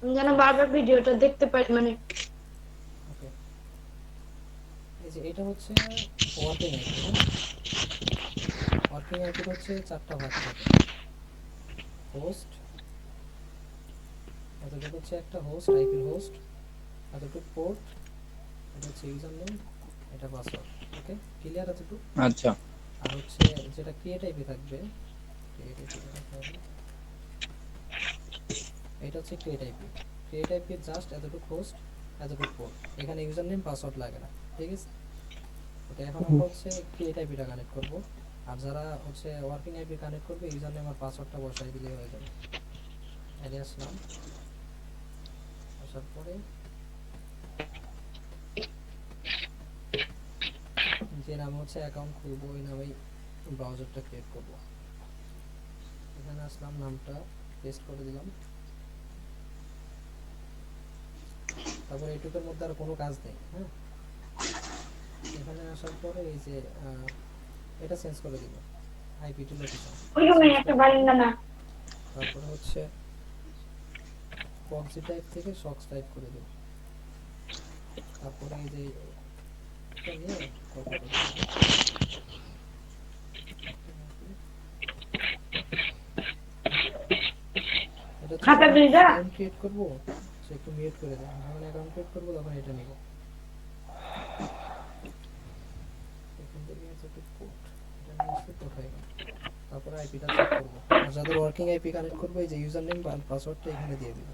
আমি যেন বারবার ভিডিওটা দেখতে পারি মানে এই যে এটা হচ্ছে ওয়ার্কিং আইপি ওয়ার্কিং আইপির হচ্ছে চারটা ভাগ থাকে হোস্ট এতটুকু হচ্ছে একটা হোস্ট আইপির হোস্ট এতটুকু পোর্ট এটা হচ্ছে ইউজার নেম এটা পাসওয়ার্ড ওকে ক্লিয়ার এতটুকু? আচ্ছা। আর হচ্ছে যেটা ক্রিয়েট আইপি থাকবে create IP টা রাখতে হবে। এটা হচ্ছে create IP create IP just এতটুকু হোস্ট এতটুকু পোর্ট এখানে ইউজার নেম পাসওয়ার্ড লাগে না, ঠিক আছে? ওকে এখন আমরা হচ্ছে ক্রিয়েট আইপিটা কানেক্ট করব। আর যারা হচ্ছে ওয়ার্কিং আইপি কানেক্ট করবে ইউজার নেম আর পাসওয়ার্ডটা বসাই দিলেই হয়ে যাবে। এনে আসলাম। আসার পরে যে নামে হচ্ছে অ্যাকাউন্ট খুলবো, ওই নামেই ব্রাউজারটা ক্রিয়েট করব। এখানে আসলাম, নামটা পেস্ট করে দিলাম। তারপর এইটুকুর মধ্যে আর কোনো কাজ নেই হ্যাঁ? এখানে আসার পরে এই যে এটা চেঞ্জ করে দিব আইপি টু লোকেশন ওইরকম একটা বারিন্দা না তারপরে হচ্ছে প্রক্সি টাইপ থেকে সক্স টাইপ করে দেব। তারপরে এই যে খাতা দুইটা? account create করব? সে একটু মিউট করে দেয় যখন অ্যাকাউন্ট ক্রিয়েট করব তখন এটা নিব। এখান থেকে আছে একটু পোর্ট এটা নিয়ে আইপিটা চেক করব। আর যাদের ওয়ার্কিং আইপি কানেক্ট করবে, এই যে ইউজার নেম বা পাসওয়ার্ডটা এখানে দিয়ে দিবে।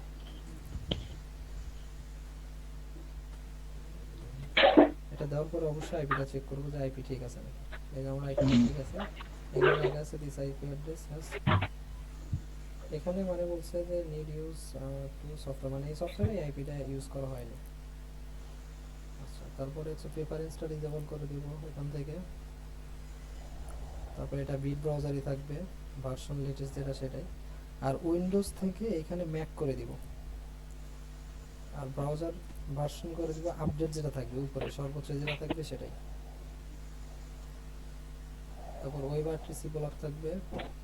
এটা দেওয়ার পরে অবশ্যই আইপিটা চেক করব যে আইপি ঠিক আছে নাকি। এই যে আমার আইপি ঠিক আছে। এখানে লেখা আছে দিস আইপি অ্যাড্রেস হ্যাজ এখানে মানে বলছে যে নিড ইউজ টু সফটওয়্যার মানে এই সফটওয়্যারে আইপিটা ইউজ করা হয়নি। আচ্ছা তারপরে হচ্ছে প্রেফারেন্সটা ডিসেবল করে দিব এখান থেকে। তারপরে এটা বিট ব্রাউজারই থাকবে ভার্সন লেটেস্ট যেটা সেটাই। আর উইন্ডোজ থেকে এখানে ম্যাক করে দিব। আর ব্রাউজার ভার্সন করে দিব আপডেট যেটা থাকবে উপরে, সর্বোচ্চ যেটা থাকবে সেটাই। তারপর ওয়েব আরটিসি ব্লক থাকবে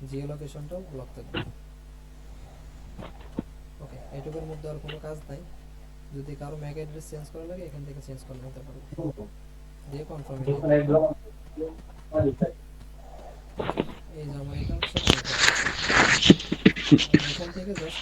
জিও লোকেশনটাও ব্লক থাকবে। ওকে এইটুকুর মধ্যে আর কোনো কাজ নাই। যদি কারও ম্যাক অ্যাড্রেস চেঞ্জ করা লাগে এখান থেকে চেঞ্জ করে নিতে পারবে দিয়ে কনফার্ম এই যে আমার এটা হচ্ছে এখান থেকে জাস্ট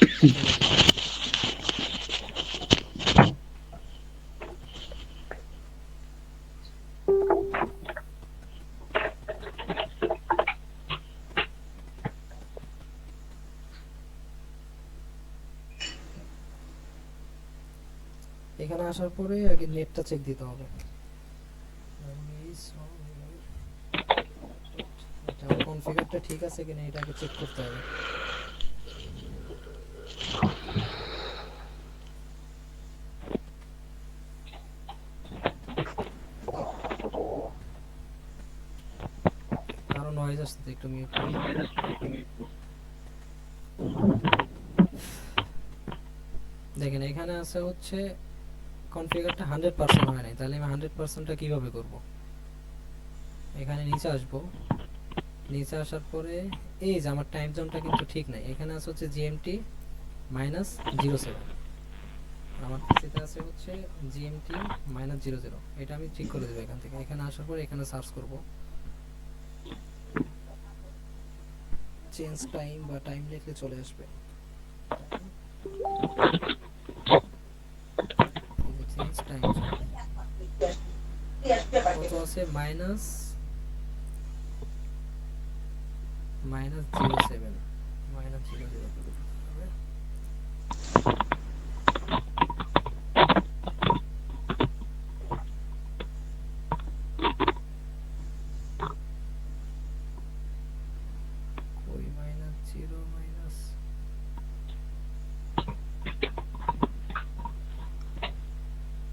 আসার পরে আগে নেটটা চেক দিতে হবে। কনফিগারটা ঠিক আছে কিনা এটা আগে চেক করতে হবে। আরও একটু দেখেন, এখানে আছে হচ্ছে কনফিগারটা হান্ড্রেড পার্সেন্ট হয় নাই, তাহলে আমি হান্ড্রেড পার্সেন্টটা কীভাবে করব? এখানে নিচে আসব। নিচে আসার পরে, এই যে আমার টাইম জোনটা কিন্তু ঠিক নাই, এখানে আছে হচ্ছে জিএমটি মাইনাস জিরো সেভেন আমার পিসিতে আছে হচ্ছে জিএমটি মাইনাস জিরো জিরো এটা আমি ঠিক করে দেবো এখান থেকে। এখানে আসার পরে এখানে সার্চ করব। চেঞ্জ টাইম বা টাইম লিখলে চলে আসবে চেঞ্জ টাইম আছে minus minus zero seven minus zero zero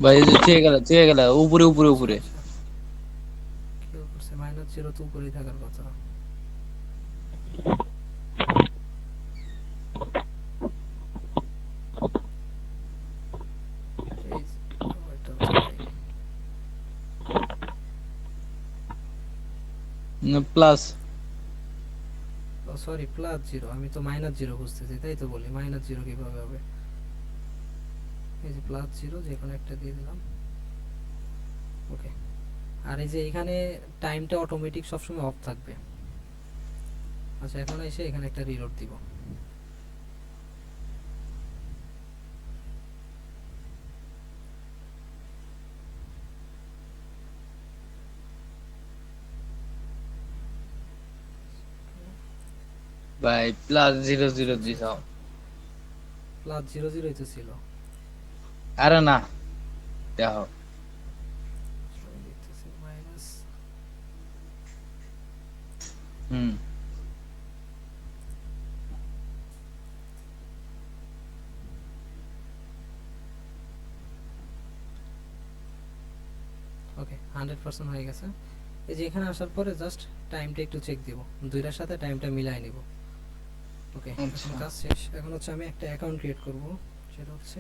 ভাই চেয়ে গেল চেয়ে গেল উপরে উপরে উপরে। জিরো তো উপরেই থাকার কথা। প্লাস সরি প্লাস জিরো আমি তো মাইনাস জিরো বুঝতেছি তাই তো বলি। মাইনাস জিরো কীভাবে হবে? এই যে প্লাস জিরো যে কোনো একটা দিয়ে দিলাম। ওকে আর এই যে এখানে টাইমটা অটোমেটিক সবসময় অফ থাকবে। আচ্ছা এখন এসে এখানে একটা রিলোড দিব। ভাই প্লাস জিরো জিরো দিছাও প্লাস জিরো জিরোই তো ছিল আরে না দেখো minus hmm okay hundred percent হয়ে গেছে। এই যে এখানে আসার পরে জাস্ট টাইমটা একটু চেক দিব। দুইটার সাথে টাইমটা মিলাই নিব। ওকে আচ্ছা। কাজ শেষ। এখন হচ্ছে আমি একটা অ্যাকাউন্ট ক্রিয়েট করব। সেটা হচ্ছে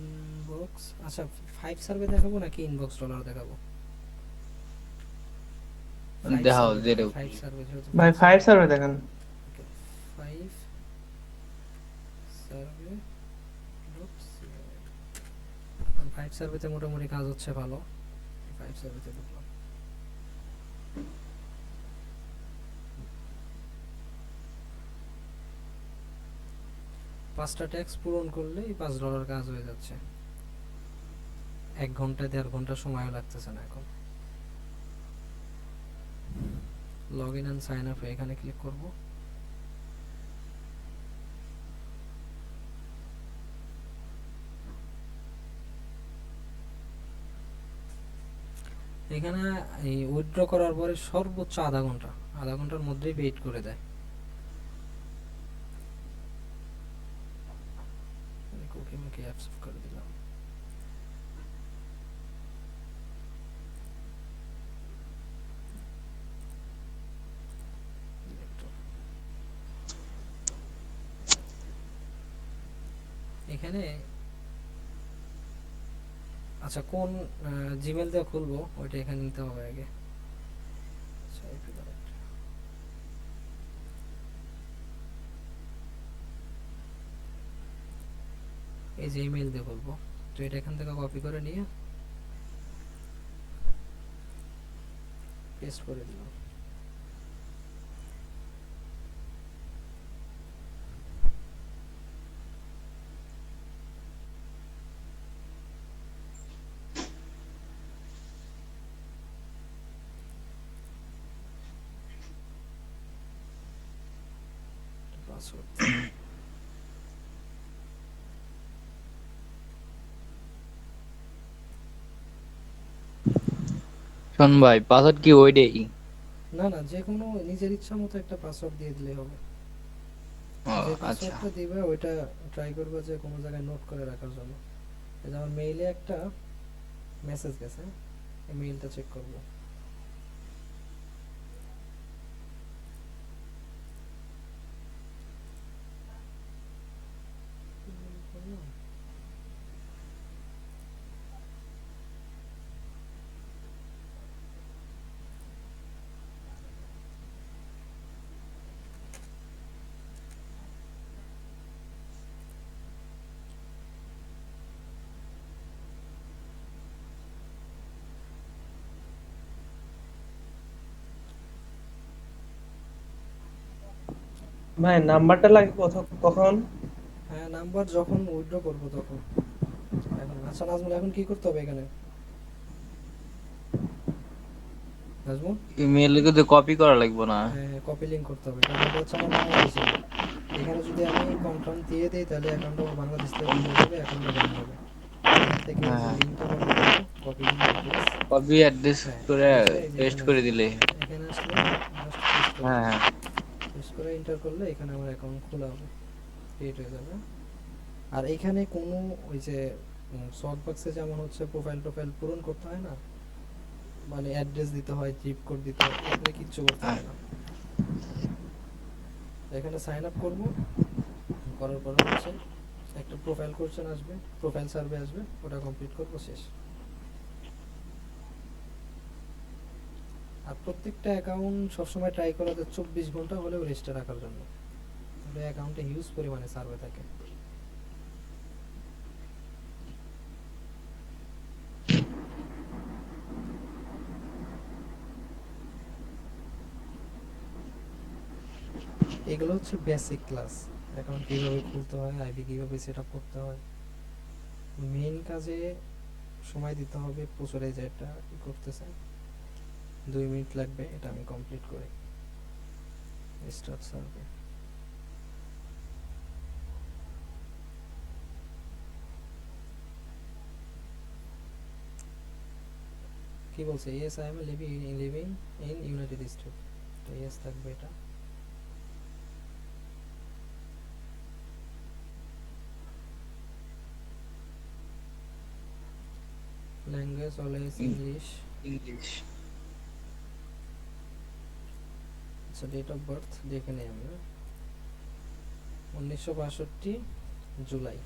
ইনবক্স আচ্ছা ফাইভ সার্ভে দেখাবো নাকি ইনবক্স ডলার দেখাবো? দেখাও, যেটা ভাই ফাইভ সার্ভে দেখেন। ফাইভ সার্ভে ফাইভ সার্ভেতে মোটামুটি কাজ হচ্ছে ভালো। ফাইভ সার্ভেতে ঢুকলাম পাঁচটা ট্যাক্স পূরণ করলে এই পাঁচ ডলার কাজ হয়ে যাচ্ছে। এক ঘণ্টা দেড় ঘণ্টা সময়ও লাগতেছে না এখন। Log in and sign up এখানে ক্লিক করব। এখানে এই উইথড্র করার পরে সর্বোচ্চ আধা ঘণ্টা, আধা ঘণ্টার মধ্যেই পেইড করে দেয়। কুকি মুকি অ্যাপস করে দিলাম। এখানে আচ্ছা কোন জিমেল দিয়ে খুলবো, ওইটা এখানে নিতে হবে আগে। আচ্ছা। এই যে ইমেল দিয়ে খুলবো। তো এটা এখান থেকে কপি করে নিয়ে পেস্ট করে দিলাম। পাসওয়ার্ড শোন ভাই পাসওয়ার্ড কি ওইটাই? না না যে কোনো নিজের ইচ্ছা মতো একটা পাসওয়ার্ড দিয়ে দিলেই হবে। যে আচ্ছা। পাসওয়ার্ডটা দিবে ওইটা ট্রাই করবে যে কোনো জায়গায় নোট করে রাখার জন্য। এই যে আমার মেইলে একটা মেসেজ গেছে এই মেইলটা চেক করব। ভাই নাম্বারটা লাগে কখন? হ্যাঁ নাম্বার যখন উইথড্র করব তখন। এখন আচ্ছা নাজমুল এখন কি করতে হবে এখানে? নাজমুল? ইমেল কিন্তু কপি করা লাগবে না। হ্যাঁ কপি লিংক করতে হবে। কারণ এটা হচ্ছে আমার বাংলাদেশে। এখানে যদি আমি কনফার্ম দিয়ে দিই তাহলে অ্যাকাউন্ট আমার বাংলাদেশ থেকে বন্ধ হয়ে যাবে অ্যাকাউন্টটা বন্ধ হবে। থেকে হ্যাঁ। লিংকটা কপি করব কপি অ্যাড্রেস কপি অ্যাড্রেস করে পেস্ট করে দিলে। এখানে আসলে হ্যাঁ হ্যাঁ। করে এন্টার করলে এখানে আমার অ্যাকাউন্ট খোলা হবে। ক্রিয়েট হয়ে যাবে আর এখানে কোনো ওই যে শর্ট বক্সে যেমন হচ্ছে প্রোফাইল টোফাইল পূরণ করতে হয় না মানে অ্যাড্রেস দিতে হয় জিপ কোড দিতে হয়, এখানে কিচ্ছু করতে হয় না। এখানে সাইন আপ করব, করার পরে হচ্ছে একটা প্রোফাইল কোশ্চেন আসবে প্রোফাইল সার্ভে আসবে, ওটা কমপ্লিট করব, শেষ। আর প্রত্যেকটা অ্যাকাউন্ট সবসময় ট্রাই করা যায় চব্বিশ ঘণ্টা হলেও রেস্টে রাখার জন্য। অ্যাকাউন্টে হিউজ পরিমাণে সার্ভে থাকে। এগুলো হচ্ছে বেসিক ক্লাস অ্যাকাউন্ট কীভাবে খুলতে হয় আইডি কীভাবে সেট আপ করতে হয়। মেইন কাজে সময় দিতে হবে, প্রচুর এই যে এটা করতেছে। দুই মিনিট লাগবে, এটা আমি কমপ্লিট করি। স্টার্ট সার্ভে কি বলছে? Yes I am living living in United State তো ইয়েস থাকবে এটা। Language always Mm. ইংলিশ আচ্ছা ডেট অফ বার্থ দেখে নিই আমরা। উনিশশো বাষট্টি জুলাই।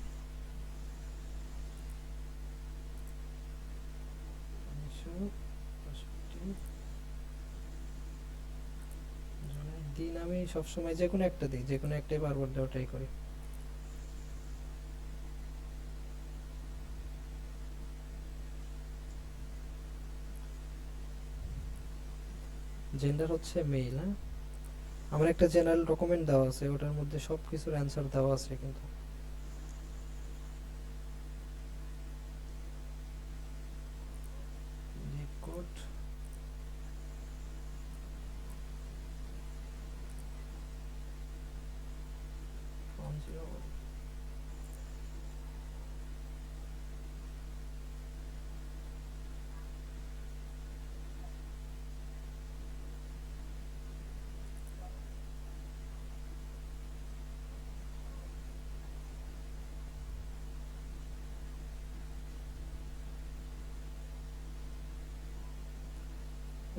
দিন আমি সবসময় যে কোনো একটা দিই, যে কোনো একটাই বারবার দেওয়া ট্রাই করি। জেন্ডার হচ্ছে মেল হ্যাঁ? আমার একটা জেনারেল ডকুমেন্ট দেওয়া আছে ওটার মধ্যে সব কিছুর অ্যান্সার দেওয়া আছে কিন্তু রেকর্ড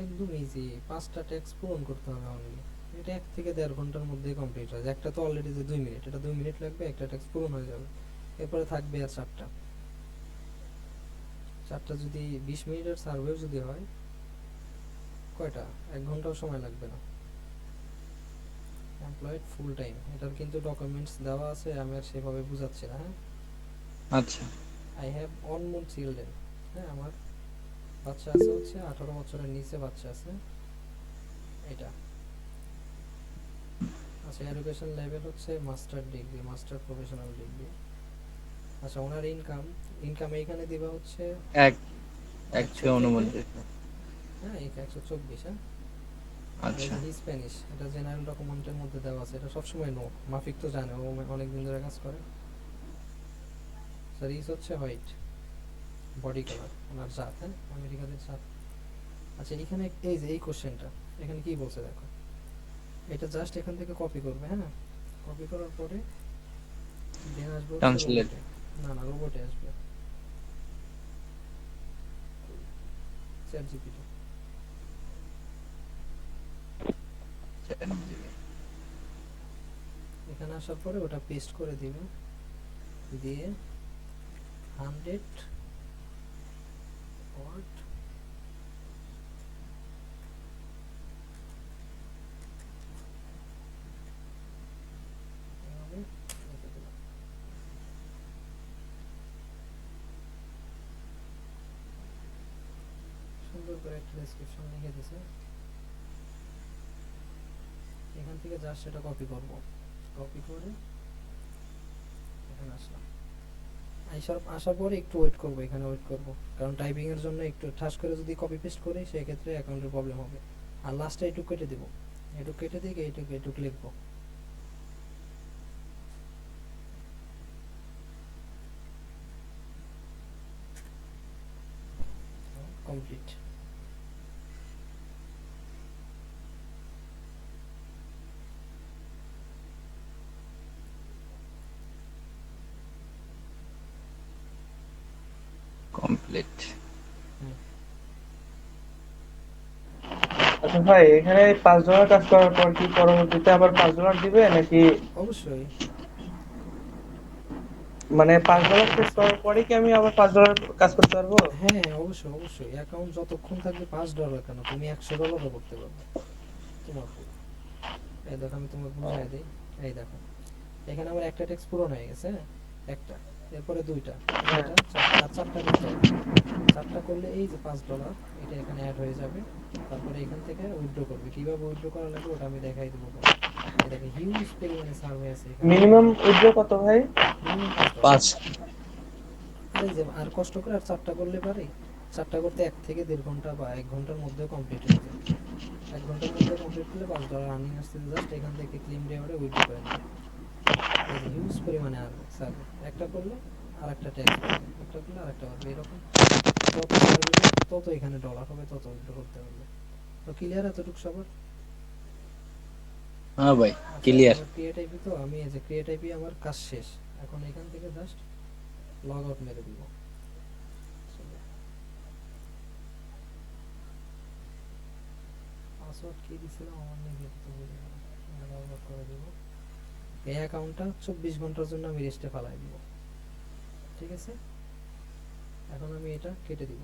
একদম ইজি পাঁচটা ট্যাক্স পূরণ করতে হবে অনলি এটা এক থেকে দেড় ঘণ্টার মধ্যে কমপ্লিট হয়। একটা তো অলরেডি যে দুই মিনিট এটা দুই মিনিট লাগবে একটা ট্যাক্স পূরণ হয়ে যাবে। এরপরে থাকবে আর চারটা। চারটা যদি বিশ মিনিটের সার্ভেও যদি হয় কয়টা? এক ঘন্টাও সময় লাগবে না। এমপ্লয়েড ফুল টাইম এটার কিন্তু ডকুমেন্টস দেওয়া আছে আমি আর সেভাবে বুঝাচ্ছি না হ্যাঁ? আচ্ছা। আই হ্যাভ অন অনমোন চিলড্রেন হ্যাঁ আমার বাচ্চা আছে হচ্ছে আঠারো বছরের নিচে বাচ্চা আছে। এটা। আচ্ছা এডুকেশন লেভেল হচ্ছে master degree master professional degree আচ্ছা ওনার ইনকাম ইনকাম এইখানে দিবা হচ্ছে এক এক থেকে অনুমোদিত হ্যাঁ এক একশো চব্বিশ হ্যাঁ? আচ্ছা। স্প্যানিশ এটা জেনারেল ডকুমেন্টের মধ্যে দেওয়া আছে। এটা সবসময় নো মাফিক তো জানে ও অনেক দিন ধরে কাজ করে। স্যার ইস হচ্ছে হোয়াইট বডি কালার ওনার জাত হ্যাঁ? আমেরিকাদের জাত। আচ্ছা এখানে এই যে এই কোশ্চেনটা এখানে কি বলছে দেখো? এটা জাস্ট এখান থেকে কপি করবে হ্যাঁ? কপি করার পরে দেন আসবে এ। না না রোবটে আসবে। চ্যাট জিপিটি এখানে আসার পরে ওটা পেস্ট করে দিবে। দিয়ে হান্ড্রেড দিলাম। সুন্দর করে একটা ডেসক্রিপশন লিখে দিছে। এখান থেকে জাস্ট সেটা কপি করব। কপি করে এখানে আসলাম। আসার আসার পরে একটু ওয়েট করব, এখানে ওয়েট করব। কারণ টাইপিং এর জন্য একটু ঠাস করে যদি কপি পেস্ট করি, সেক্ষেত্রে অ্যাকাউন্টের প্রবলেম হবে। আর লাস্টে একটু কেটে দেবো। একটু কেটে দিয়ে এইটুকু এটুকু লিখব। কমপ্লিট কমপ্লিট আচ্ছা ভাই এখানে পাঁচ ডলার কাজ করার পর কি পরবর্তীতে আবার পাঁচ ডলার দিবে নাকি? অবশ্যই। মানে পাঁচ ডলার শেষ করার পরে কি আমি আবার পাঁচ ডলার কাজ করতে পারব? হ্যাঁ অবশ্যই অবশ্যই। অ্যাকাউন্ট যতক্ষণ থাকবে পাঁচ ডলার কেন? তুমি একশো ডলারও করতে পারবে। তোমার। এই দেখো আমি তোমাকে বুঝাই দিই। এই দেখো। এখানে আমার একটা ট্যাক্স পূরণ হয়ে গেছে হ্যাঁ? একটা। এরপরে দুইটা। হ্যাঁ। এটা চারটা আর চারটা করতে হবে। চারটা করলে এই যে পাঁচ ডলার এটা এখানে অ্যাড হয়ে যাবে। তারপরে এখান থেকে উইথড্র করবে। কীভাবে উইথড্র করা লাগবে ওটা আমি দেখাই দেবো এটাকে হিউজ পরিমাণে সার্ভে আছে মিনিমাম উইথড্র কত ভাই? পাঁচ আরে যে আর কষ্ট করে আর চারটা করলে পারি? চারটা করতে এক থেকে দেড় ঘণ্টা বা এক ঘণ্টার মধ্যে কমপ্লিট হয়ে যায়। এক ঘণ্টার মধ্যে কমপ্লিট করলে পাঁচ ডলার আর্নিং আসতে জাস্ট এখান থেকে ক্লিম ডেওয়ারে উইথড্র করে নেবে হিউজ পরিমাণে আর সার্ভে একটা করলে আর একটা ট্যাক্স একটা করলে আর একটা পারবে এরকম যত সার্ভে তত এখানে ডলার হবে তত উইথড্র করতে পারবে তো ক্লিয়ার এতটুকু সবার? হ্যাঁ ভাই ক্লিয়ার ক্রিয়েট আইপি তো আমি এই যে ক্রিয়েট আইপি আমার কাজ শেষ। এখন এখান থেকে জাস্ট লগ আউট মেরে দিব। পাসওয়ার্ড কি দিছিলাম? আমার নিজে তো লগ আউট করে দিব। এই অ্যাকাউন্টটা চব্বিশ ঘণ্টার জন্য আমি রেস্টে ফালাই দিব। ঠিক আছে? এখন আমি এটা কেটে দিব।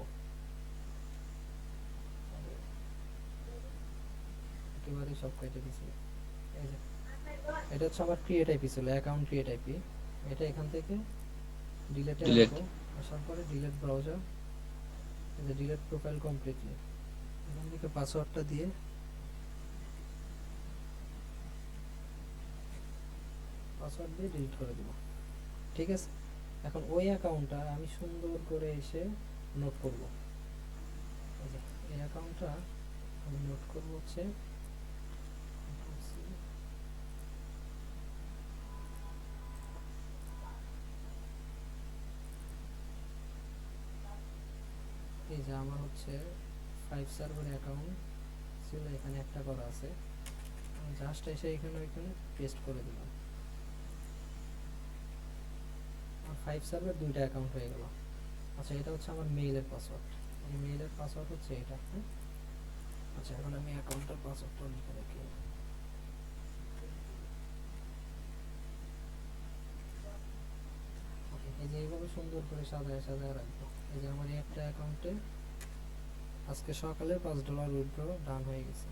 একেবারে সব কেটে দিছি। এই যে এটা হচ্ছে আমার ক্রিয়েট আইপি ছিল অ্যাকাউন্ট ক্রিয়েট আইপি এটা এখান থেকে ডিলেটে. আসব আসার পরে ডিলেট ব্রাউজার যে ডিলেট প্রোফাইল কমপ্লিটলি এখান থেকে পাসওয়ার্ডটা দিয়ে পাসওয়ার্ড দিয়ে ডিলিট করে দিব। ঠিক আছে? এখন ওই অ্যাকাউন্টটা আমি সুন্দর করে এসে নোট করব। এই অ্যাকাউন্টটা আমি নোট করব হচ্ছে, এই যে আমার হচ্ছে ফাইভ সার্ভার অ্যাকাউন্ট ছিল এখানে একটা করা আছে। জাস্ট এসে এখানে ওইখানে পেস্ট করে দিলাম। ফাইভ সার্ভার দুইটা অ্যাকাউন্ট হয়ে গেল। আচ্ছা এটা হচ্ছে আমার মেইলের পাসওয়ার্ড মেইলের পাসওয়ার্ড হচ্ছে এটা হ্যাঁ? আচ্ছা এখন আমি অ্যাকাউন্টের পাসওয়ার্ডটা লিখে রাখি এই যে এইভাবে সুন্দর করে সাজায় সাজায় রাখব। এই যে আমার একটা অ্যাকাউন্টে আজকে সকালে পাঁচ ডলার উইথড্র ডান হয়ে গেছে।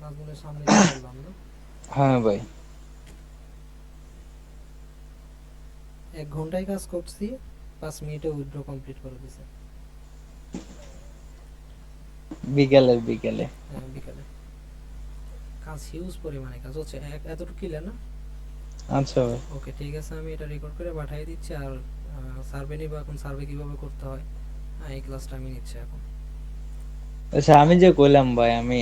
নাজমুলের সামনে হ্যাঁ ভাই। এক ঘন্টায় কাজ করছি পাঁচ মিনিটে উইথড্র কমপ্লিট করে দিছে। বিকেলে বিকেলে। হ্যাঁ, বিকালে। কাজ হিউজ পরিমাণে কাজ হচ্ছে এক- এতটুকু ক্লিয়ার না আচ্ছা ওকে ঠিক আছে আমি এটা রেকর্ড করে পাঠিয়ে দিচ্ছি আর সার্ভে নিব এখন সার্ভে কীভাবে করতে হয়। হ্যাঁ এই ক্লাসটা আমি নিচ্ছি এখন। আচ্ছা আমি যে কইলাম ভাই আমি